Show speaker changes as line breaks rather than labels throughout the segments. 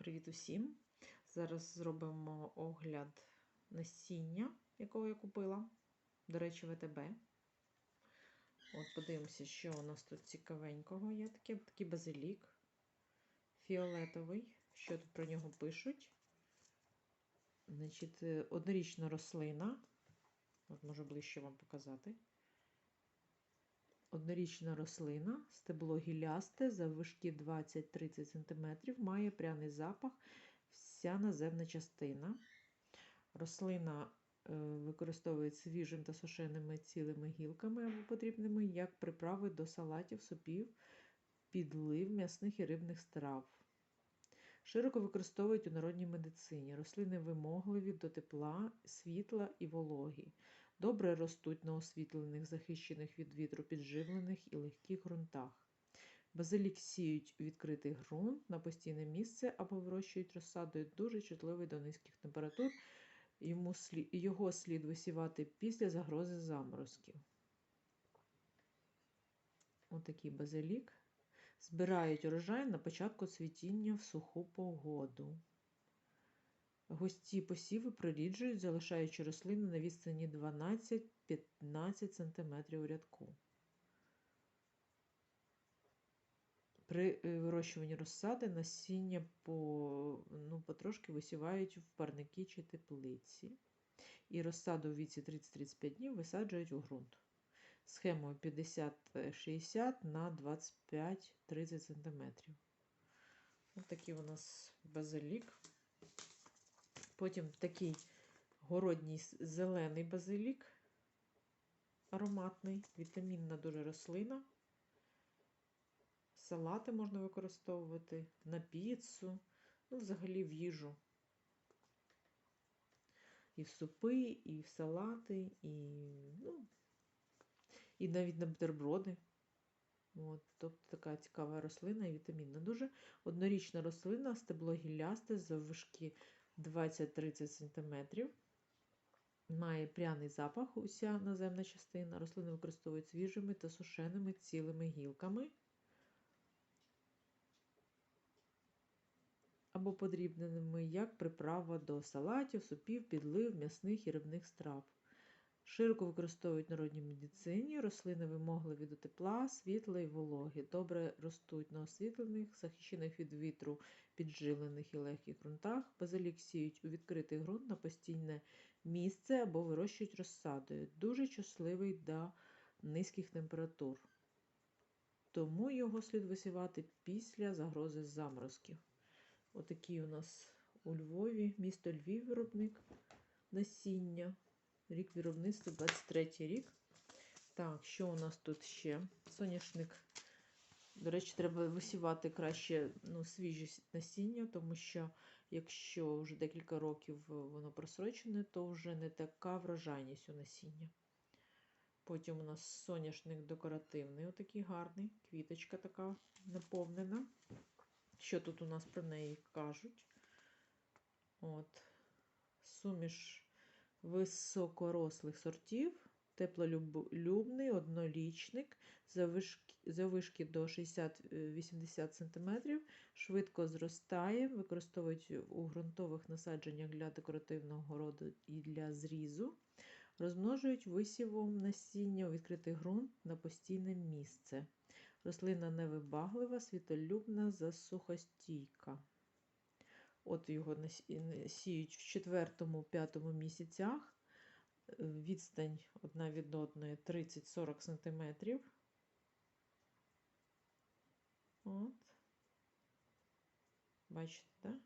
Привіт усім! Зараз зробимо огляд насіння, якого я купила. До речі, ВТБ. От подивимося, що у нас тут цікавенького є. Таке, такий базилік фіолетовий. Що тут про нього пишуть? Значить, е, однорічна рослина. От можу ближче вам показати. Однорічна рослина, стебло гілясте, заввишки 20-30 см, має пряний запах, вся наземна частина. Рослина е, використовують свіжим та сушеними цілими гілками або потрібними як приправи до салатів, супів, підлив м'ясних і рибних страв. Широко використовують у народній медицині. Рослини вимогливі до тепла, світла і вологі. Добре ростуть на освітлених, захищених від вітру підживлених і легких ґрунтах. Базилік сіють у відкритий ґрунт на постійне місце або вирощують розсадою дуже чутливий до низьких температур. Йому слід, його слід висівати після загрози заморозків. Отакий базилік. Збирають урожай на початку цвітіння в суху погоду. Густі посіви проріджують, залишаючи рослину на відстані 12-15 см у рядку. При е, вирощуванні розсади насіння по, ну, потрошки висівають в парники чи теплиці. І розсаду в віці 30-35 днів висаджують у ґрунт. Схемою 50-60 на 25-30 см. Ось такий у нас базилік. Потім такий городній зелений базилік, ароматний, вітамінна дуже рослина. Салати можна використовувати на піцу, ну, взагалі в їжу. І в супи, і в салати, і ну, і навіть на бутерброди. От, Тобто така цікава рослина і вітамінна. Дуже однорічна рослина, стебло гіллясте, заввишки 20-30 см. Має пряний запах, уся наземна частина. Рослини використовують свіжими та сушеними цілими гілками. Або подрібненими як приправа до салатів, супів, підлив, м'ясних і рибних страв. Широко використовують народній медицині, рослини вимогливі до тепла, світла і вологи. Добре ростуть на освітлених, захищених від вітру, підживлених і легких ґрунтах. Базилік сіють у відкритий ґрунт на постійне місце або вирощують розсадою. Дуже чутливий до низьких температур. Тому його слід висівати після загрози заморозків. Отакий у нас у Львові, місто Львів, виробник насіння. Рік виробництва 23 рік. Так, що у нас тут ще? Соняшник. До речі, треба висівати краще ну, свіжі насіння, тому що якщо вже декілька років воно просрочене, то вже не така врожайність у насіння. Потім у нас соняшник декоративний, отакий гарний, квіточка така наповнена. Що тут у нас про неї кажуть? От, Суміш високорослих сортів, теплолюбний, однолічник, завишки, до 60-80 см, швидко зростає, використовують у ґрунтових насадженнях для декоративного городу і для зрізу. Розмножують висівом насіння у відкритий ґрунт на постійне місце. Рослина невибаглива, світолюбна, засухостійка. От його сіють в 4-5 місяцях. Е, відстань одна від одної 30-40 см. От. Бачите, так? Да?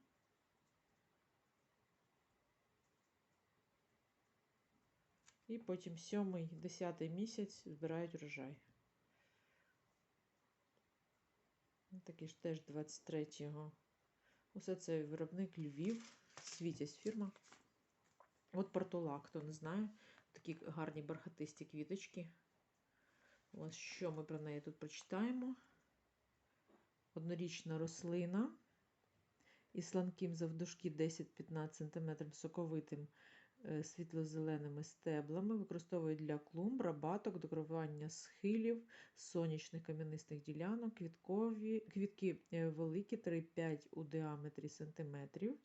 І потім 7-10 місяць збирають врожай. Такий ж теж 23-го. Усе це виробник Львів, світясь фірма. От портула, хто не знає, такі гарні бархатисті квіточки. Ось що ми про неї тут прочитаємо. Однорічна рослина із сланким завдовжки 10-15 см соковитим світло-зеленими стеблами, використовують для клумб, рабаток, декорування схилів, сонячних кам'янистих ділянок, квіткові, квітки е, великі 3-5 у діаметрі сантиметрів,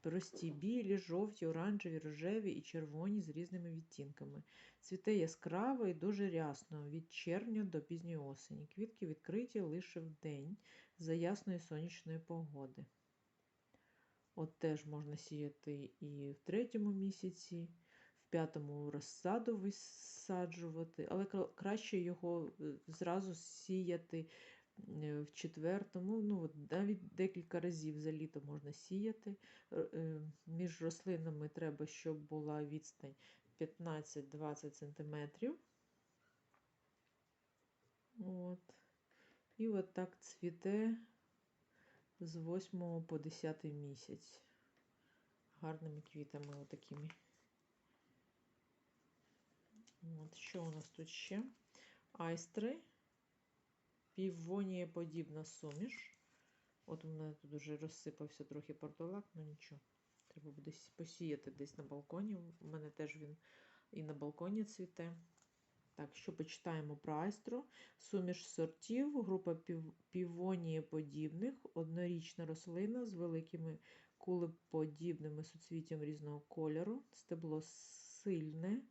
прості білі, жовті, оранжеві, рожеві і червоні з різними відтінками. Цвіте яскраво і дуже рясно від червня до пізньої осені. Квітки відкриті лише вдень за ясної сонячної погоди. От теж можна сіяти і в третьому місяці, в п'ятому розсаду висаджувати, але краще його е, зразу сіяти е, в четвертому, ну навіть декілька разів за літо можна сіяти. Е, Між рослинами треба, щоб була відстань 15-20 см. От. І от так цвіте з 8 по 10 місяць. Гарними квітами отакими. От, що у нас тут ще? Айстри. Півонієподібна суміш. От у мене тут уже розсипався трохи портулак, ну нічого. Треба буде посіяти десь на балконі. У мене теж він і на балконі цвіте. Так, що почитаємо про айстру. Суміш сортів, група пів, півонієподібних, однорічна рослина з великими кулеподібними суцвіттям різного кольору. Стебло сильне.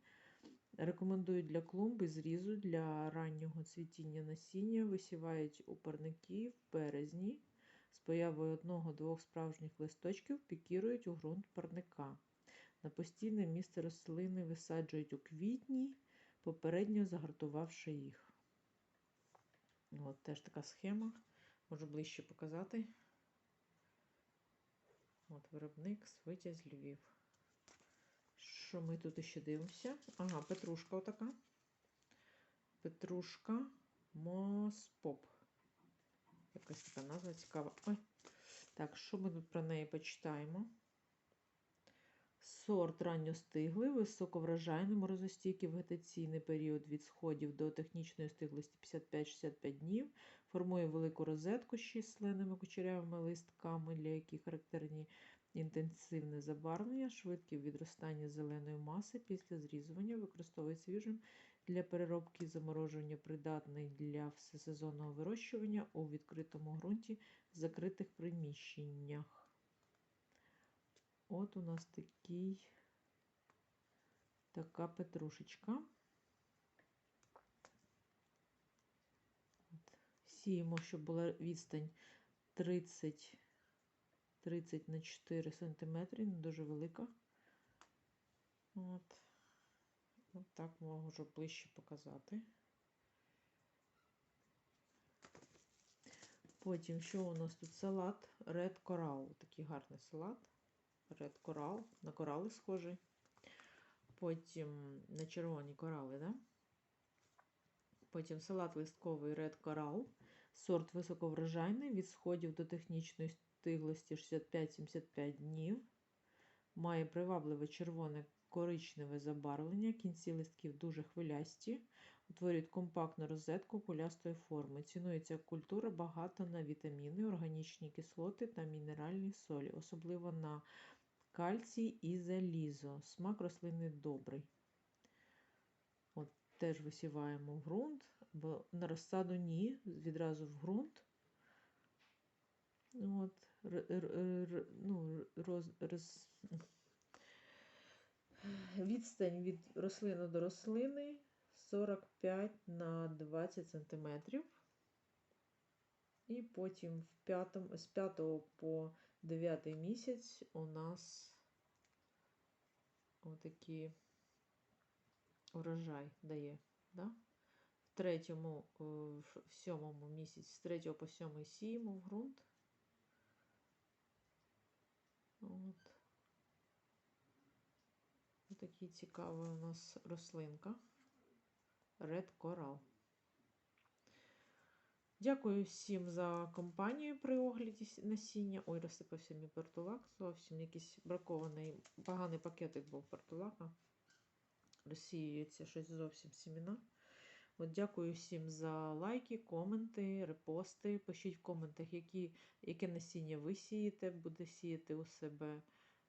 Рекомендують для клумби зрізу для раннього цвітіння насіння. Висівають у парники в березні. З появою одного-двох справжніх листочків пікірують у ґрунт парника. На постійне місце рослини висаджують у квітні, попередньо загартувавши їх. От теж така схема. Можу ближче показати. От виробник Свитязь Львів. Що ми тут ще дивимося? Ага, петрушка отака. Петрушка Моспоп. Якась така назва цікава. Ой. Так, що ми тут про неї почитаємо? Сорт ранньостиглий, високоврожайний, морозостійкий вегетаційний період від сходів до технічної стиглості 55-65 днів. Формує велику розетку з численними кучерявими листками, для яких характерні інтенсивне забарвлення, швидке відростання зеленої маси після зрізування, використовує свіжим для переробки і заморожування, придатний для всесезонного вирощування у відкритому ґрунті в закритих приміщеннях. От у нас такий, така петрушечка. Сіємо, щоб була відстань 30, 30 на 4 сантиметри, не дуже велика. От. От так можу ближче показати. Потім, що у нас тут салат Red Coral. Такий гарний салат. Red Coral, на корали схожий. Потім на червоні корали, да? Потім салат листковий Red Coral. Сорт високоврожайний від сходів до технічної стиглості 65-75 днів. Має привабливе червоне коричневе забарвлення, кінці листків дуже хвилясті, утворюють компактну розетку кулястої форми. Цінується культура багата на вітаміни, органічні кислоти та мінеральні солі, особливо на кальцій і залізо. Смак рослини добрий. От Теж висіваємо в ґрунт, бо на розсаду ні, відразу в ґрунт. От, р, р, ну, роз, роз, відстань від рослини до рослини 45 на 20 сантиметрів. І потім в п'ятому, з 5 по 9 місяць у нас отакі урожай дає. Да? В третьому, е, в сьомому місяці, з 3 по 7 сіємо в ґрунт. От. Отакий цікавий у нас рослинка. Red Coral. Дякую всім за компанію при огляді насіння. Ой, розсипався мій портулак. Зовсім якийсь бракований, поганий пакетик був портулака. Розсіюється щось зовсім сіміна. От дякую всім за лайки, коменти, репости. Пишіть в коментах, які, яке насіння ви сієте, буде сіяти у себе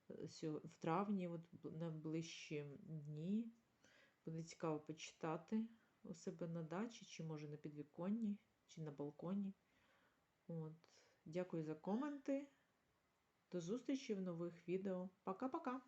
е, в травні, от на ближчі дні. Буде цікаво почитати у себе на дачі, чи може на підвіконні, чи на балконі. От. Дякую за коменти. До зустрічі в нових відео. Пока-пока!